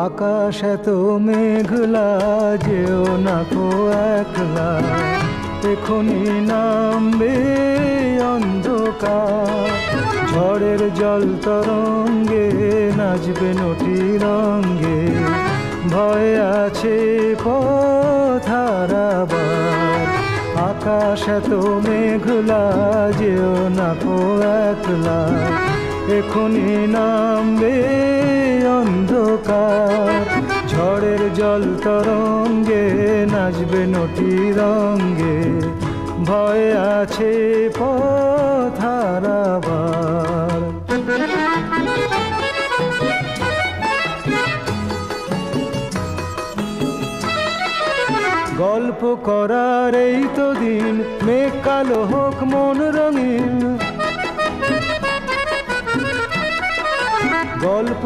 আকাশ এত মেঘলা, যেও না কো একলা। এখনই নামবে অন্ধকার। ঝড়ের জল তরঙ্গে নাচবে নটি রঙ্গে ভয় আছে পথারাবার আকাশ এত মেঘলা, যেও না কো একলা। এখনই নামবে ঝড়ের জল তরঙ্গে নাচবে নটি রঙ্গে। ভয় আছে পথারাবার গল্প করার এই তো দিন, মেঘ কালো হোক, মন রঙিন। গল্প